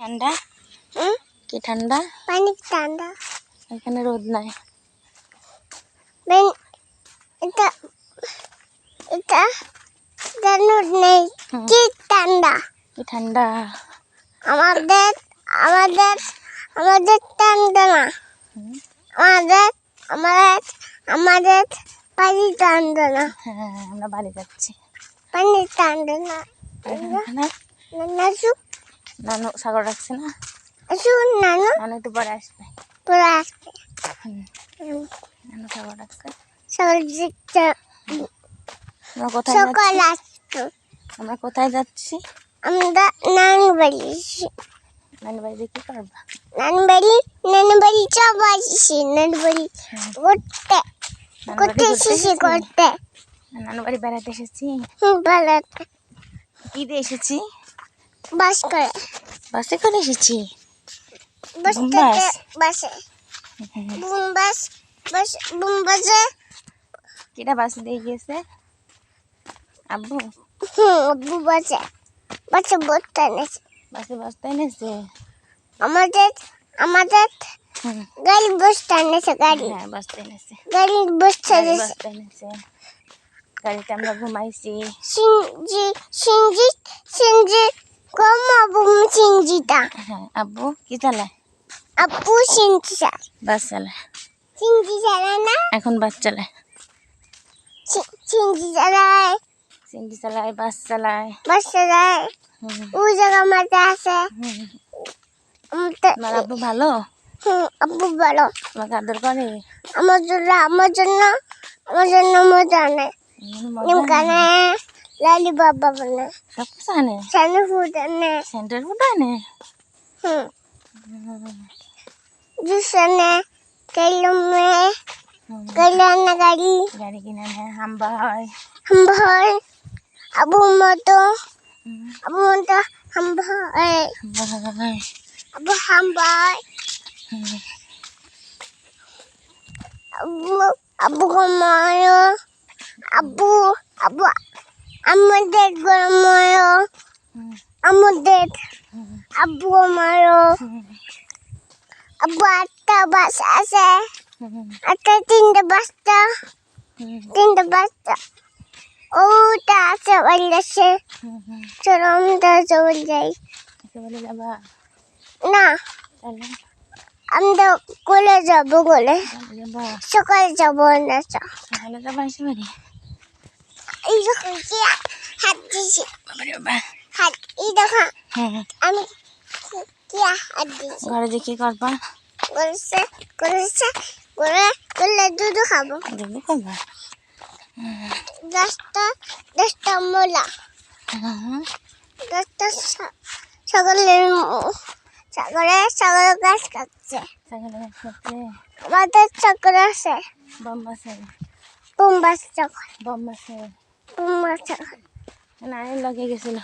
ঠান্ডা কি ঠান্ডা পানি ঠান্ডা এখানে রোদ নাই এটা এটা জানুর নেই। কি ঠান্ডা কি ঠান্ডা আমাদের আমাদের আমাদের ঠান্ডা না আমাদের আমাদের আমাদের পানি ঠান্ডা না হ্যাঁ আমরা বাড়ি যাচ্ছি পানি ঠান্ডা না নানু সাগর রাখছে না? আসু নানু? নানু একটু পরে আসবে। পুরো আসবে। নানু সাগর রাখছে। কোথায় সকাল যাচ্ছি আসতো আমরা কোথায় যাচ্ছি? আমরা নানু বাড়ি নানি বাড়িতে কি করবা? নানু বাড়ি নানু বাড়ি সব আসছি নানু বাড়ি নানু ঘুরতে এসেছি? করতে নানু বাড়ি বেড়াতে এসেছি? ভালো কি দিয়ে এসেছি? বাস করে। বাসে করে এসেছি। কিটা বাস। দিয়ে গিয়েছে আব্বু? আব্বু বাসে। বাসে বসতে এনেছে। বাসে বসতে এনেছে? আমাদের আমাদের গাড়ি বসতে এনেছে গাড়ি। হ্যাঁ বসতে এনেছে। গাড়ি বসতে এনেছে। বসতে এনেছে। গাড়িতে আমরা ঘুমাইছি। সিঞ্জি সিঞ্জি সিঞ্জি কম বুম সিঞ্জিটা হ্যাঁ আব্বু কি আপু সিঞ্জি চাল বাস চালায় সিঞ্জি চালায় না এখন বাস চালায় সি- সিঞ্জি চালায় সিন্ডি চালায় বাস চালায় বাস চালায় ওই জায়গা মাঝে আছে তোমার আব্বু ভালো আব্বু বলো তোমাকে আদর করে আমার জন্য আমার জন্য আমার জন্য মজা নেই নিমকানে লালি বাবা সব কিছু আনে সানু ফুড আনে সেন্টার ফুড আনে হুম হুম, জুস আনে কেলমে কেলানা গাড়ি গাড়ি কিনে আনে হাম্বা হয় হাম্বর আবু মতো আবু মতো হাম্বা হয় আবু হাম্বর হুম, আবু আবু গময় আবু আবু আমাদের গময় আমাদের হুম, আবু গময় হুম, আবু আটটা বাস আছে আটটা তিনটে বাসটা তিনটে বাসটা ওটা আছে বলছে হুম। চলো যাই না আমরা কোলে যাব তাহলে সকালে যাব না। তাহলে যাবা এই কি হাত দিছি। হাত এই দেখো হুম, আমি কি- কি হাত দিছি। ঘরে যে কি করবা? করেছে করেছে করে করলে দুধ খাব। দেখবি করবা দশটা দশটা মোলা। হুম, দশটা ম- সকালে সকালে গাছ কাটছে। সকালে একসাথে আমাদের চক্র আছে। বম বাসে বোম্বাস চক্র বম বাসে বোম্বাস চক্র না লগে গেছিল।